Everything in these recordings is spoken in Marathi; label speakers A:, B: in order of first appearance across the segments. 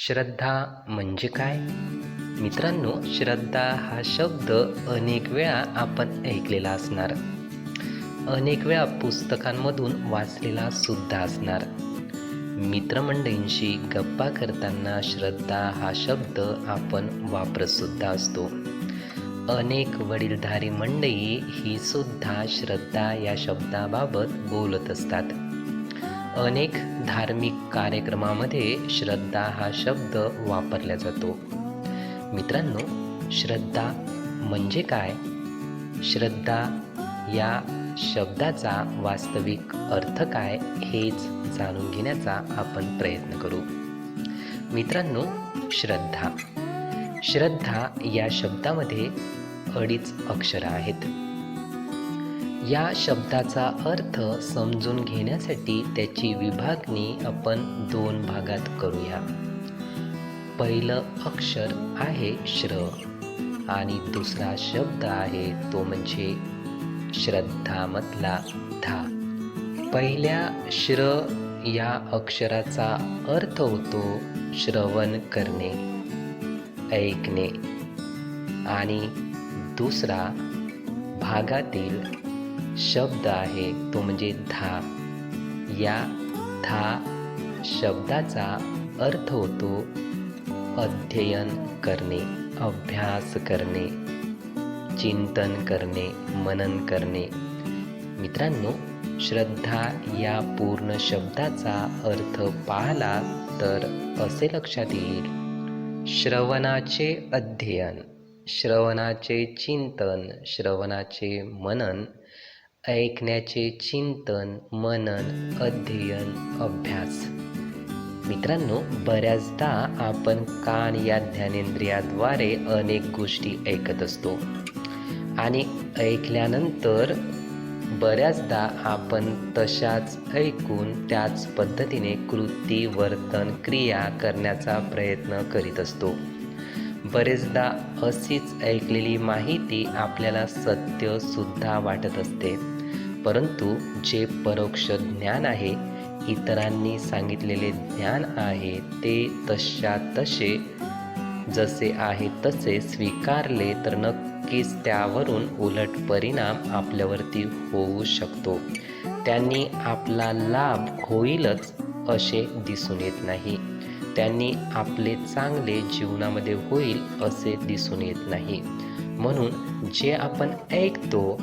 A: श्रद्धा म्हणजे काय? मित्रांनो श्रद्धा हा शब्द अनेक वेळा आपण ऐकलेला असणार. अनेक वेळा पुस्तकांमधून वाचलेला सुद्धा असणार. मित्रमंडळींशी गप्पा करताना श्रद्धा हा शब्द आपण वापरतसुद्धा असतो. अनेक वडीलधारी मंडळी ही सुद्धा श्रद्धा या शब्दाबाबत बोलत असतात. अनेक धार्मिक कार्यक्रमामध्ये श्रद्धा हा शब्द वापरला जातो. मित्रांनो श्रद्धा म्हणजे काय? श्रद्धा या शब्दाचा वास्तविक अर्थ काय हेच जाणून घेण्याचा आपण प्रयत्न करू. मित्रांनो श्रद्धा. श्रद्धा या शब्दामध्ये अडीच अक्षरं आहेत. या शब्दाचा अर्थ समजून घेण्यासाठी त्याची विभागणी आपण दोन भागात करूया. पहिलं अक्षर आहे श्र आणि दुसरा शब्द आहे तो म्हणजे श्रद्धामधला धा. पहिल्या श्र या अक्षराचा अर्थ होतो श्रवण करणे ऐकणे आणि दुसरा भागातील शब्द आहे. तो म्हणजे धा. या धा शब्दाचा अर्थ होतो अध्ययन करणे अभ्यास करणे चिंतन करणे मनन करणे. मित्रांनो श्रद्धा या पूर्ण शब्दाचा अर्थ पाहला तर असे लक्षात येईल. श्रवणाचे अध्ययन श्रवणाचे चिंतन श्रवणाचे मनन ऐकण्याचे चिंतन मनन अध्ययन अभ्यास. मित्रांनो बऱ्याचदा आपण कान या ज्ञानेंद्रियाद्वारे अनेक गोष्टी ऐकत असतो. आणि ऐकल्यानंतर बऱ्याचदा आपण तशाच ऐकून त्याच पद्धतीने कृती वर्तन क्रिया करण्याचा प्रयत्न करीत असतो. बरेचदा अशीच ऐकलेली माहिती आपल्याला सत्यसुद्धा वाटत असते. परंतु जे परोक्ष ज्ञान आहे इतरांनी सांगितलेले ज्ञान आहे ते तशा तसे जसे आहे तसे स्वीकारले तर नक्कीच त्यावरून उलट परिणाम आपल्यावरती होऊ शकतो. त्यांनी आपला लाभ होईलच असे दिसून येत नाही. त्यांनी आपले चांगले जीवनामध्ये होईल असे दिसून येत नाही. म्हणून जे आपण ऐकतो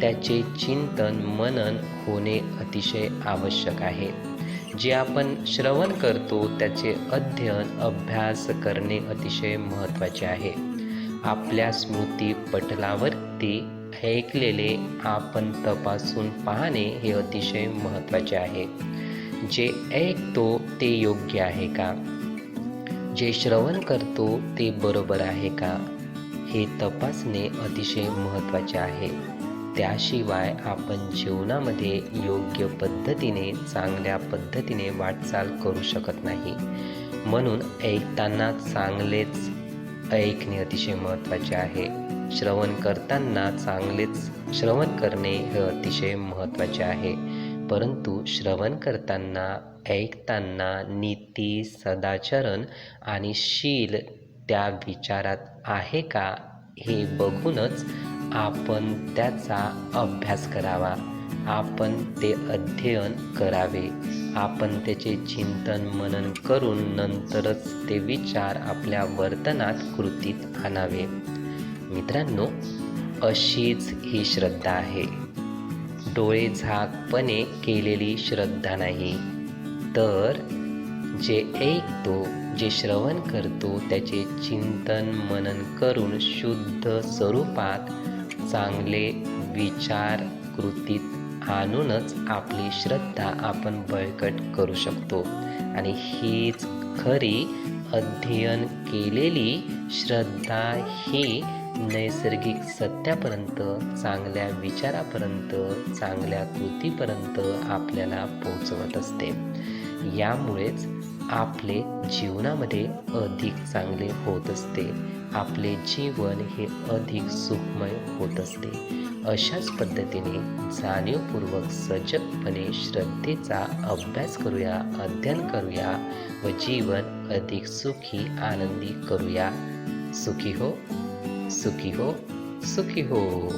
A: त्याचे चिंतन मनन होणे अतिशय आवश्यक आहे. जे आपण श्रवण करतो त्याचे अध्ययन अभ्यास करणे अतिशय महत्त्वाचे आहे. आपल्या स्मृती पटलावरती ऐकलेले आपण तपासून पाहणे हे अतिशय महत्त्वाचे आहे. जे ऐकतो ते योग्य आहे का? जे श्रवण करतो ते बरोबर आहे का? हे तपासणे अतिशय महत्त्वाचे आहे. त्याशिवाय आपण जीवनामध्ये योग्य पद्धतीने चांगल्या पद्धतीने वाटचाल करू शकत नाही. म्हणून ऐकताना चांगलेच ऐकणे अतिशय महत्त्वाचे आहे. श्रवण करताना चांगलेच श्रवण करणे हे अतिशय महत्त्वाचे आहे. परंतु श्रवण करताना ऐकताना नीती सदाचरण आणि शील त्या विचारात आहे का हे बघूनच आपण त्याचा अभ्यास करावा. आपण ते अध्ययन करावे. आपण त्याचे चिंतन मनन करून नंतरच ते विचार आपल्या वर्तनात कृतीत आणावे. मित्रांनो अशीच ही श्रद्धा आहे. डोळे झाकपणे केलेली श्रद्धा नाही. तर जे ऐकतो जे श्रवण करतो त्याचे चिंतन मनन करून शुद्ध स्वरूपात चांगले विचार कृतीत आणूनच आपली श्रद्धा आपण बळकट करू शकतो. आणि हीच खरी अध्ययन केलेली श्रद्धा ही नैसर्गिक सत्यापर्यंत चांगल्या विचारापर्यंत चांगल्या कृतीपर्यंत आपल्याला पोहोचवत असते. यामुळेच आपले जीवनामध्ये अधिक चांगले होत असते. आपले जीवन हे अधिक सुखमय होत असते. अशाच पद्धतीने जाणीवपूर्वक सजगपणे श्रद्धेचा अभ्यास करूया अध्ययन करूया व जीवन अधिक सुखी आनंदी करूया. सुखी हो सुखी हो सुखी हो.